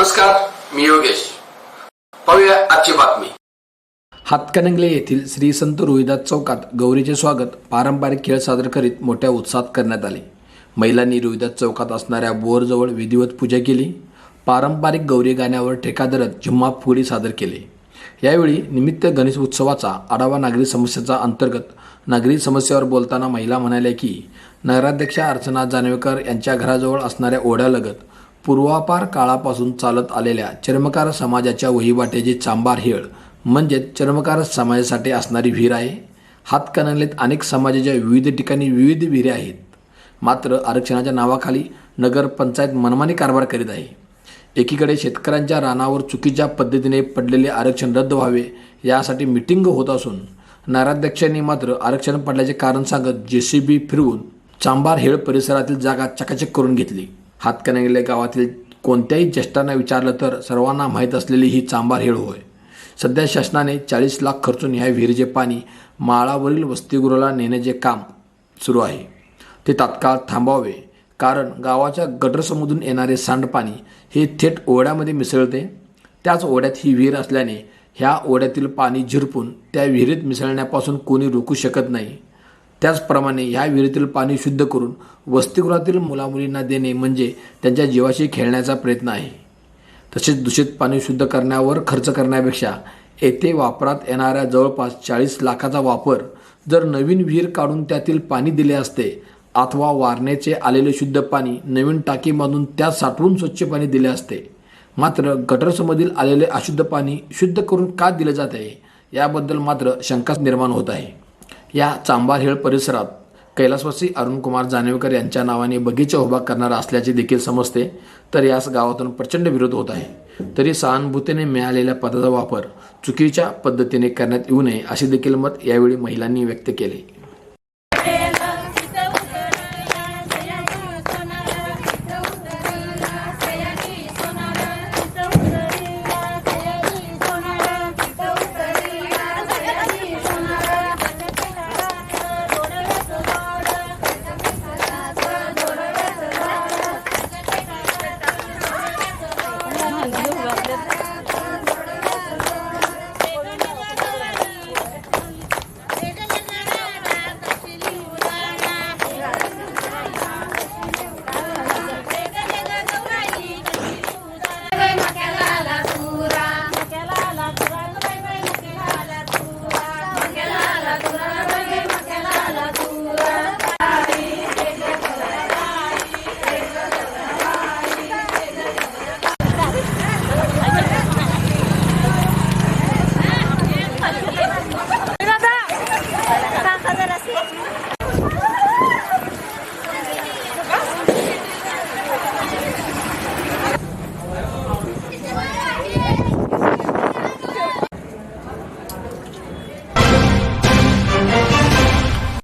नमस्कार मी योगेश. पाहूया आजची बातमी. हातकणंगले येथील श्री संत रोहिदास चौकात गौरीचे स्वागत पारंपरिक खेळ सादर करीत मोठ्या उत्साहात करण्यात आले. महिलांनी रोहिदास चौकात असणाऱ्या बोरजवळ विधिवत पूजा केली. पारंपरिक गौरी गाण्यावर ठेका धरत झुम्मा फुगडी सादर केले. यावेळी निमित्त गणेश उत्सवाचा आढावा नागरी समस्येचा अंतर्गत नागरी समस्येवर बोलताना महिला म्हणाल्या की नगराध्यक्षा अर्चना जानवेकर यांच्या घराजवळ असणाऱ्या ओढ्यालगत पूर्वापार काळापासून चालत आलेल्या चर्मकार समाजाच्या वहिवाट्याची चांबार हेळ म्हणजेच चर्मकार समाजासाठी असणारी विहीर आहे. हातकणंगलेत अनेक समाजाच्या विविध ठिकाणी विविध विहिरे आहेत. मात्र आरक्षणाच्या नावाखाली नगरपंचायत मनमानी कारभार करीत आहे. एकीकडे शेतकऱ्यांच्या रानावर चुकीच्या पद्धतीने पडलेले आरक्षण रद्द व्हावे यासाठी मिटिंग होत असून नगराध्यक्षांनी मात्र आरक्षण पडल्याचे कारण सांगत जे सी बी फिरवून चांबार हेळ परिसरातील जागा चकाचक करून घेतली. हातकणंगले गावातील कोणत्याही ज्येष्ठांना विचारलं तर सर्वांना माहीत असलेली ही चांबार हेळ होय. सध्या शासनाने चाळीस लाख खर्चून ह्या विहिरीचे पाणी माळावरील वसतिगृहाला नेण्याचे काम सुरू आहे. ते तात्काळ थांबावे कारण गावाच्या गटरसमधून येणारे सांडपाणी हे थेट ओढ्यामध्ये मिसळते. त्याच ओढ्यात ही विहीर असल्याने ह्या ओढ्यातील पाणी झिरपून त्या विहिरीत मिसळण्यापासून कोणी रोखू शकत नाही. त्याचप्रमाणे ह्या विहिरीतील पाणी शुद्ध करून वसतिगृहातील मुलामुलींना देणे म्हणजे त्यांच्या जीवाशी खेळण्याचा प्रयत्न आहे. तसेच दूषित पाणी शुद्ध करण्यावर खर्च करण्यापेक्षा येथे वापरात येणाऱ्या जवळपास चाळीस लाखाचा वापर जर नवीन विहीर काढून त्यातील पाणी दिले असते अथवा वारण्याचे आलेले शुद्ध पाणी नवीन टाकीमधून त्यात साठवून स्वच्छ पाणी दिले असते. मात्र गटरसमधील आलेले अशुद्ध पाणी शुद्ध करून का दिले जात आहे याबद्दल मात्र शंका निर्माण होत आहे. या चांबारहेळ परिसरात कैलासवासी अरुणकुमार जानेवकर यांच्या नावाने बगीचा उभा करणार असल्याचे देखील समजते तर यास गावातून प्रचंड विरोध होत आहे. तरी सहानुभूतीने मिळालेल्या पदाचा वापर चुकीच्या पद्धतीने करण्यात येऊ नये असे देखील मत यावेळी महिलांनी व्यक्त केले.